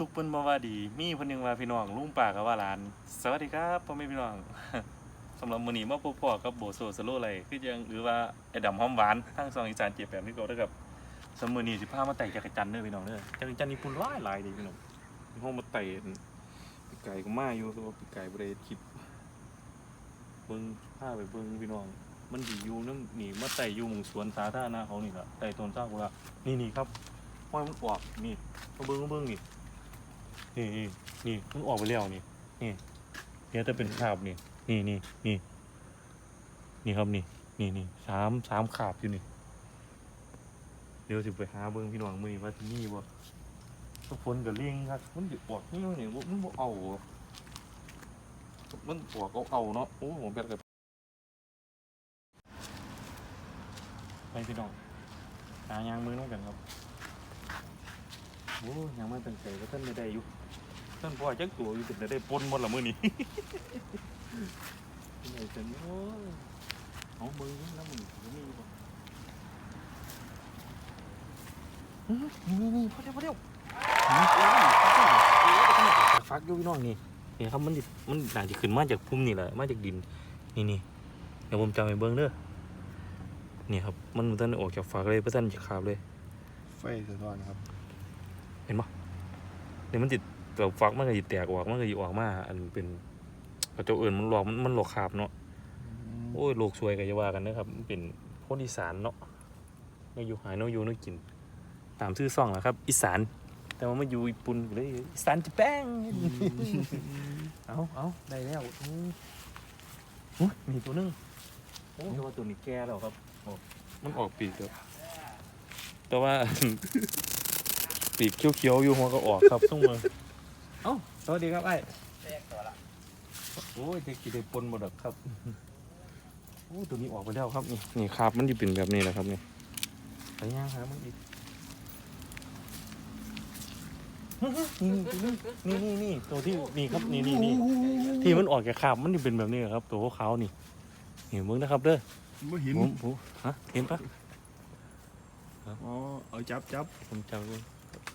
ทุกเพิ่นบ่ว่าดี มีเพิ่นหนึงว่าพี่น้องลุงป่าก็ว่าหลาน สวัสดีครับพ่อแม่พี่น้อง สำหรับมื้อนี้มาพบพ่อกับโบโซสโลไลคือจังหรือว่าไอ้ดำหอมหวานทางซองอีสานเจ็บแบบนี้ก็เด้อครับสำมื้อนี้สิพามาไต่จักรจันทร์เด้อพี่น้องเด้อจักรจันทร์นี่ปุ่นหลายหลายดีพี่น้องเฮามาไต่ปีไก่ก็มาอยู่แต่ว่าปีไก่บ่ได้คลิปเบิ่งพาไปเบิ่งพี่น้อง มันสิอยู่นำนี่มาไต่อยู่หมู่สวนสาธารณะเขานี่ล่ะไต่ต้นซากุระนี่นี่ครับห้อยมันออกนี่มาเบิ่งมาเบิ่งนี่ นี่นี่นี่มันออกไปแล้วนี่ นี่เนี่ยจะเป็นขาบนี่ นี่นี่นี่นี่ครับนี่ นี่นี่สามสามขาบอยู่นี่เดี๋ยวสิไปหาเบิ้งพี่น้องมือนี้ว่าที่นี่บ่ทุกคนกับเลี้ยงครับมันดิออกนี่มันนี่มันบ่เอามันออกเอาเอาเนาะโอ้ผมแบบกับไปพี่น้องหายางมือน้องกันครับโอ้ยยังไม่ตั้งใจก็ท่านไม่ได้อยู่ ท่านพ่อจักตัวอยู่แต่ได้ปนหมดละมื้อนี้ไหนจะโอ้ยเอามือแล้วมึงจะมีบ่อื้อนี่นี่พอเดียวพอเดียวฟักอยู่พี่น้องนี่นี่ครับมันสิมันน่าจะขึ้นมาจากพุ่มนี่แหละมาจากดินนี่นี่เดี๋ยวผมจำไปเบิ้งเด้อนี่ครับมันมันต้นออกจากฝักเลยเพื่อนจะขาบเลย ไฟสะท้อนครับ เห็นปะเดี๋ยวมันติด แต่ฟักมันก็จะแตกออกมันก็จะออกมา อันเป็นกระจกอื่นมันหลอกมันมันหลอกขาบเนาะโอ้ยโลกสวยก็จะว่ากันนะครับมันเป็นคนอีสานเนาะไม่อยู่หายเนาะอยู่เนาะกิน ตามชื่อซ่องแหละครับ อีสาน แต่ว่ามาอยู่ญี่ปุ่นก็เลยอีสานจะแป้งเอาเอาได้แล้วโอ้ยโอ้ยมีตัวหนึงโอ้ยแต่ว่าตัวนี้แก่แล้วครับโอ้มันออกปีกแล้วแต่ว่า ปีกเขียวๆอยู่หัวก็ออกครับส่งมา เอ้าสวัสดีครับไอ้โอ้ยเด็กกี่ได้ปนหมดครับโอ้ตัวนี้ออกไปแล้วครับนี่นี่คาบมันจะเป็นแบบนี้แหละครับนี่ไปย่างครับมันอีกนี่นี่นี่นี่ตัวที่นี่ครับนี่นี่นี่ที่มันออกจากคาบมันจะเป็นแบบนี้ครับ ตัวขาวๆนี่เห็นมึงนะครับเด้อไม่เห็นผมผมฮะเห็นปะอ๋อเอาจับจับผมจำเลย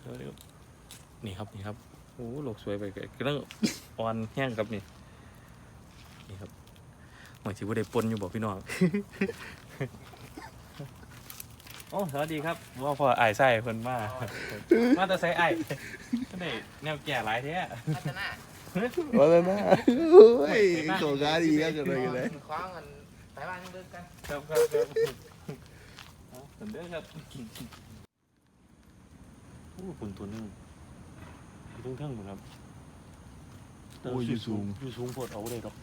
เดี๋ยวๆนี่ครับนี่ครับ โอ้โลกสวยไปกำลังอ่อนแห้งครับนี่ นี่ครับหมายถึงว่าได้ปนอยู่บอกพี่น้อง โอ้สวัสดีครับว่าพอไอ้ายไส้เพิ่นมา มาแต่ใส่ไอ้ายก็ได้แนวแก่หลายแท้ พัฒนาว่าแล้วนะโอ้ยโกกาดีก็จะเลยกันเลยคว้างกันไปบ้านยังเดินกันครับครับครับเอาสันเด้อครับโอ้ปุ่นตัวหนึง อยู่เทั้งๆหมดครับโอ้ยอยู่สูง อยู่สูงโพดเอาได้หรอก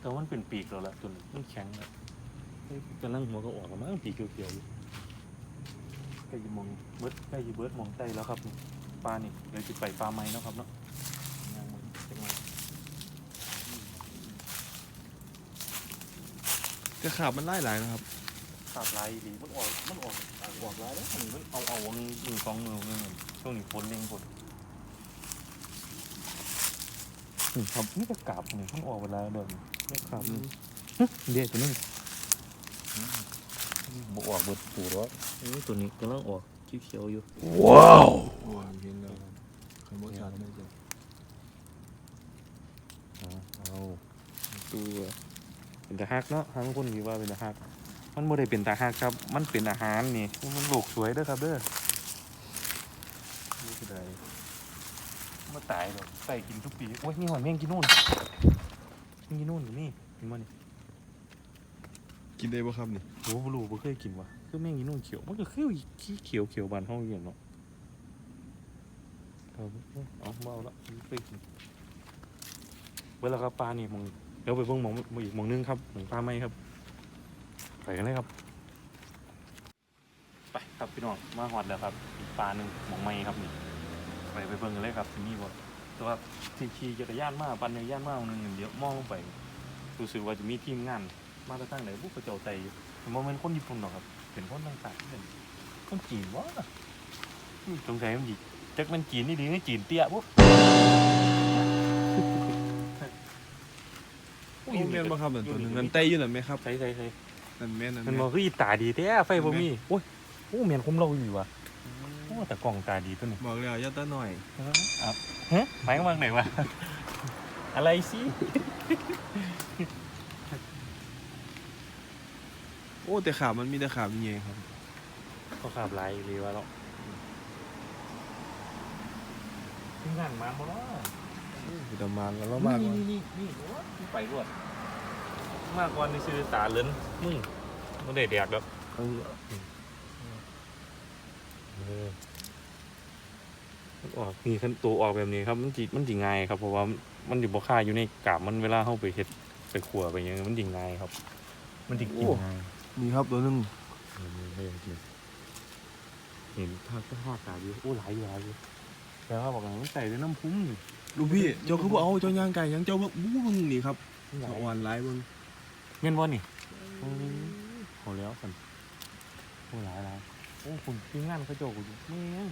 แต่ว่ามันเป็นปีกแล้วล่ะตัวนี้มันแข็งแล้วเฮ้ยกำลังหัวก็ออกมาปีกเขียวๆอยู่ใกล้จะมองเบิร์ดใกล้จะเบิร์ดมองใต้แล้วครับนี่ปลานี่เดี๋ยวจะไปปลาไม้เนาะครับเนาะย่างมันจังไงกระขาบมันไล่หลายนะครับ ขาดลายดีมันออกมันออกออกลายแล้วมันมันเอาเอาหนึ่งสองมือมือช่วงนี้ฝนเร่งฝน นี่ครับนี่ก็กราบนี่มันออกเวลาเดิมนี่ครับเดี๋ยวตัวนี้บออกเบิดปูแล้วนี่ตัวนี้กำลังออกเขียวๆอยู่ ว้าวเห็นแล้วขโมยชาไม่เจอเอาเอาตัวเป็นตาฮักเนาะทางคนมีว่าเป็นตาฮัก มันไม่ได้เป็นตาฮักครับ มันเป็นอาหารนี่ มันโลกสวยเด้อครับเด้อนี่คืออะไรมา ตายหรอกใส่กินทุกปีโอ้ยนี่หอยแมงกินนู่นแมงกินนู่นอยู่นี่เห็นมั้ยนี่กินได้ป่ะครับนี่โอ้บลูบ่เคยกินว่ะคือแมงกินนู่นเขียวมันก็คือขี้เขียวเขียวบานห้องเรียนเนาะเอาเอาเมาละไม่เคยกินเวลากับปลานี่มองเดี๋ยวไปเบิ่งหมองอีกหมองนึงครับหมองปลาไหมครับไปกันเลยครับ ไปครับพี่น้องมาหอดแล้วครับอีกปลาหนึ่งหมองไม้ครับนี่ ไปไปเบิ่งกันเลยครับที่นี่บ่แต่ว่าที่ขี่จักรยานมาปั่นจักรยานมาหนึ่งเดี๋ยวมองลงไปรู้สึกว่าจะมีทีมงาน มาตั้งไหนบุกกระเจ้าใจอยู่แต่ว่ามันคนญี่ปุ่นหรอกครับเป็นคนต่างๆเป็นคนจีนวะอืมสงสัยมันจีจักมันจีนนี่ดีนี่จีนเตี้ยปุ๊บโอ้ยแม่นป่ะครับนั่นตัวหนึงนั่นไตอยู่นั่นไหมครับใส่ใส่ใส่นั่นแม่นนั่นมันแม่บอกนคืออีตาดีแท้ไฟบ่มีโอ้ยโอ้เมียนคุมเราอยู่ว่ะโอ้อ้แต่กล่องตาดีตัวนี้บอกเลยยัดตาหน่อยอะฮะหมายความว่าไหนวะ อะไรสิโอ้แต่ขามันมีแต่ขาเป็นไงครับเขาขับไล่เลยว่าเราทิ้งห่างมาหมดแล้วคือตำมานแล้วเรามากนี่กว่านี่นี่นี่โอ้ยไปรวดมากกว่านี่ซื้อตาเลินมึงไม่ได้แดกแล้ว เออออกนี่ขั้นตัวออกแบบนี้ครับ มันจีมันจีง่ายครับเพราะว่ามันอยู่บ่ค่าอยู่ในกาบมันเวลาเข้าไปเฮ็ดไปขัวไปหยังมันจีง่ายครับ มันจีกินง่ายนี่ครับตัวหนึงเห็นภาพก็ทอดตาอยู่โอ้หลายอยู่หลายอยู่แต่ว่าบอกว่ามันใส่ด้วยน้ำพุ้งนี่ลูกพี่เจ้าคือบ่เอาเจ้าย่างไก่ยังเจ้าบ่บู้เบิ่งนี่ครับหลายสะอ่อนหลายเบิ่งเม่นบ่นี่โอ้เอาแล้วสันโอ้หลายหลาย โอ้คุณทีมงานเขาโจกอยู่แม่ง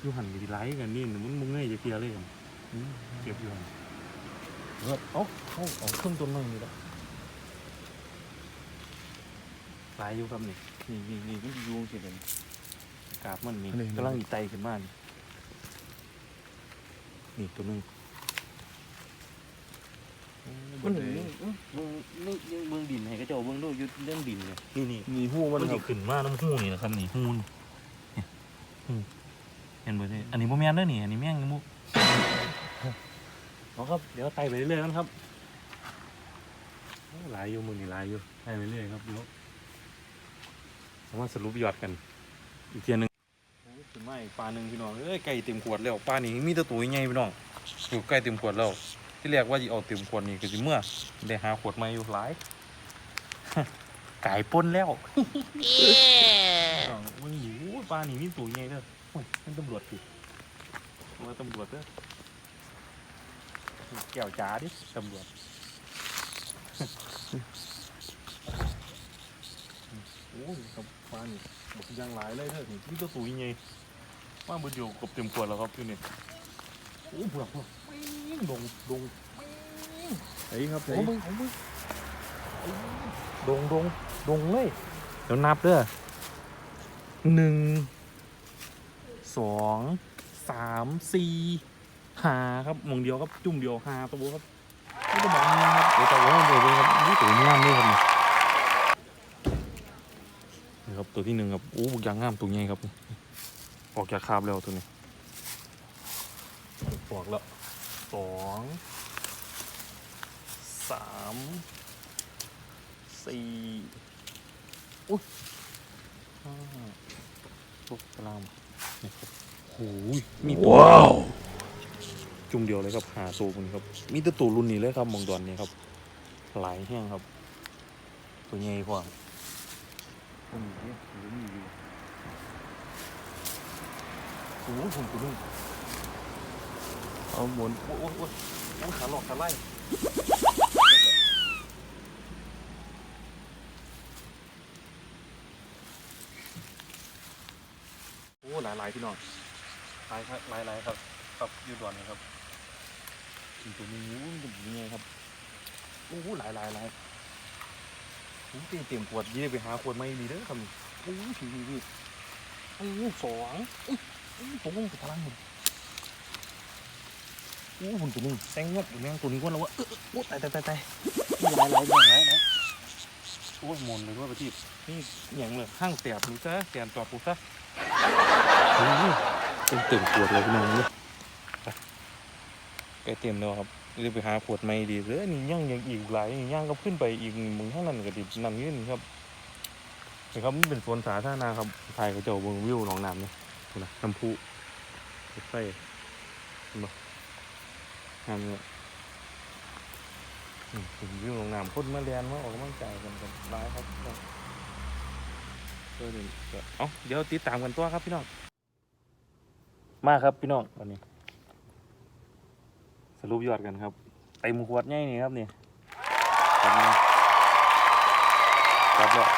อยู่หันไปไลฟ์กันนี่มันมึงเงยจะเกลียเลยกันอืมเก็บอยู่หันเออเอาเอาเอาเครื่องต้นไม้นี่ละหลายอยู่ครับนี่นี่นี่นี่มันอยูงสิเป็นกาบมันนี่กำลังอีไตขึ้นมานี่นี่ตัวหนึง มันเลยงเมืองเมืองเมืองดินให้กระจ้าเมืองดูอยู่เรื่องดินเนี่ยนี่นี่นี่หู้มันมันคสิรับขึ้นมาน้ำหูนี่นะครับนี่หูนี่เนี่ยหูเห็นบ่เนี่อันนี้บ่แม่นเด้อนี่อันนี้แม่งมุกเอาครับเดี๋ยวไต่ไปเรื่อยๆกันครับหลายอยู่มือนี่หลายอยู่ไต่ไปเรื่อยครับเดี๋ยวเอามารถสรุปยอดกัน อีกเทียหนึงโอ้ยขึ้นมาอีกปลาหนึ่งพี่น้องเอ้ยไก่เต็มขวดแล้วปลานี่มีแตัวตัวใหญ่พี่น้องอยู่ไก่เต็มขวดแล้ว ที่แรกว่าจะเอาเต็มขวดนี่ก็สิเมื่อได้หาขวดใหม่อยู่หลายไก่ป่นแล้วอ้าวมึงหิวปลาหนีมีตัวใหญ่เด้อโอ้ยมันตำรวจสิว่าตำรวจเด้อแก้วจ้าดิตำรวจโอ้ยกับปลานี่บอกยังหลายเลยเด้อนี่มีตัวตัวใหญ่ว่ามันอยู่กับเต็มขวดแล้วครับอยู่นี่ โอ้เบื่อเบื่อวิ่งดงดงไอ้ครับไอ้โอ้มึงโอ้มึงดงดงดงเลยเดี๋ยวนับเด้อหนึ่งสองสามสี่ห้าครับหมองเดียวครับจุ่มเดียวห้าตัวครับไม่ต้องบอกนี่ครับเดี๋ยวตัวว่าเดี๋ยวเลยครับนี่ตัวงามเลยครับนี่นี่ครับตัวที่หนึ่งครับโอ้บุกยางงามตัวใหญ่ครับนี่ออกจากคาบแล้วตัวนี้ ปอกแล้วสองสามสี่อุ้ยห้าหกกลามนี่ครับโอ้ยมีตัวว้าวจุ่มเดียวเลยครับหาตัวมันครับมีแต่ตัวรุ่นนี้เลยครับหมองดอนนี่ครับ หลายแห้งครับ ตัวใหญ่กว่าตัวนี้เนี่ยตัวนี้อยู่โอ้โหผมตัวนึง เอาหมุนโอ้โหโอ้โหโอ้โหขาหลอกขาไล่โอ้หลายหลายพี่น้องหลายครับหลายหลายครับ ครับอยู่ดอนนี่ครับถึงตัวนี้โอ้ยตัวนี้ไงครับโอ้หลายหลายหลายโอ้โหเต็มเต็มขวดยี่ได้ไปหาขวดไม่ดีเด้อครับโอ้โหพี่พี่พี่โอ้สองอุ้ยอุ้ยผมว่ามันพลังหมดโอ้หุ่นตัวนึงแซงงบอยู่แม่งตัวนี้ว่าเราว่าเออเออโอ้ตายตายตายตายนี่หลายหลายอย่างหลายนะโอ้ยหมนเลยว่าประทีปนี่อย่างเลยห้างแตบดูซะแตนจอดดูซะโอ้ยเต็มเต็มขวดเลยพี่น้องเนี่ยไปใกล้เต็มแล้วครับเดี๋ยวไปหาขวดใหม่ดีเลยนี่ย่างยังอีกหลายนี่ย่างก็ขึ้นไปอีกมึงข้างนั้นก็ดินั่นนี่นี่ครับนี่ครับมันเป็นสวนสาธารณะครับถ่ายกระเจ้าเบงวิวหนองน้ำเนี่ยดูนะน้ำพุรถไฟ งานเนี่ยอืมถึงวิวโรงงานพ่นมาเรียนมาออกกำลังกายกันกันร้ายครับพี่น้องเออเดี๋ยวเดี๋ยวเอาเดี๋ยวติดตามกันตัวครับพี่น้อง มาครับพี่น้องวันนี้ สรุปยอดกันครับเต็มขวดง่ายนี่ครับนี่เต็มเลยครับแล้ว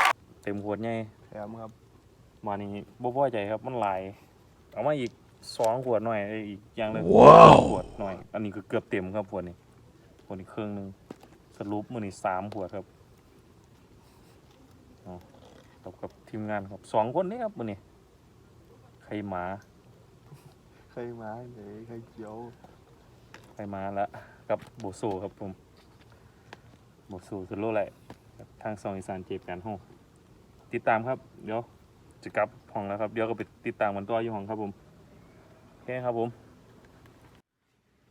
เต็มขวดง่ายแถมครับมานี่บ่พอใจครับมันหลาย เอามาอีก สองขวดหน่อยเอ้ยอีกอย่างเลยว้าว ขวดหน่อย อันนี้ก็เกือบเต็มครับขวดนี้ขวดนี้ครึ่งหนึงสรุปมือนี่สามขวดครับเอากับกับทีมงานครับสองคนนี้ครับมือนี่ไข่หมาใครมาเลยใครเขียวไข่หมาละกับโบโซครับผมโบโซสุดโลกเลยทางซองอีสานเจ็บกันห้องติดตามครับ เดี๋ยวจะกลับห้องแล้วครับ เดี๋ยวก็ไปติดตามมันตัวอยู่ห้องครับผมโอ เคครับผม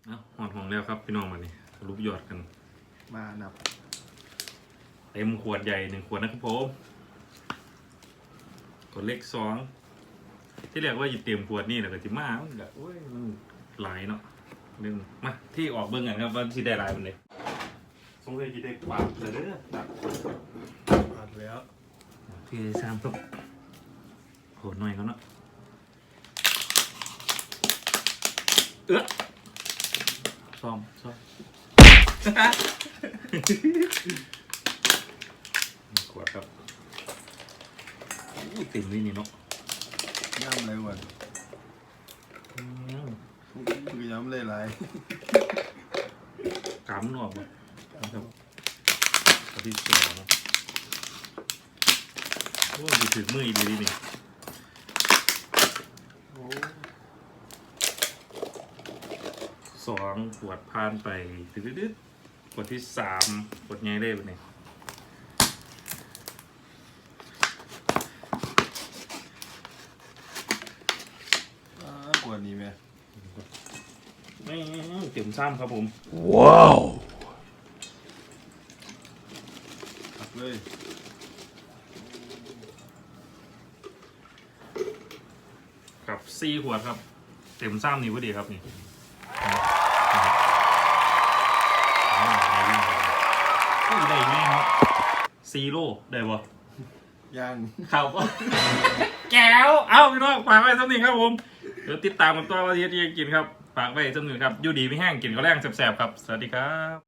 อะหอดห้องแล้วครับพี่น้องมานี่รูปยอดกัน มานับเต็มขวดใหญ่หนึ่งขวดนะครับผมขวดเล็กสองที่แรกว่าจะเตรียมขวดนี่แหละก็จิมามันก็โอ้ยมันหลายเนาะเรื่องมาที่ออกเบิ้งกันครับว่าที่ได้หลายมันเลยสงสัยจะได้กวาดเลยเด้อตัดอัดแล้วพี่สามครับโหดหน่อยเขาเนาะ เอื้อซ่อมซ่อมขวดครับอู้เต็มเลยนี่เนาะย่ำอะไรวะอืมคือย่ำเลยหลายกำหนอกมาครับตัวที่สองนะโอ้ยดูถึงมืออีกดีนี่โอ้ สองขวดผ่านไปดืดๆขวดที่สามขวดใหญ่เลยปะเนี่ยอ่ากว่านี้ไหมไม่เต็มซ้ำครับผมอัดเลยกับสี่ขวดครับ เต็มซ้ำนี่พอดีครับนี่ ซีโร่ได้บ่ย่างครับ แก้ว เอาพี่น้องฝากไว้สักนิดครับผม เดี๋ยวติดตามกันตัวว่าที่จะกินครับ ฝากไว้สักนิดครับอยู่ดีไม่แห้งกินก็แรงแสบๆครับ สวัสดีครับ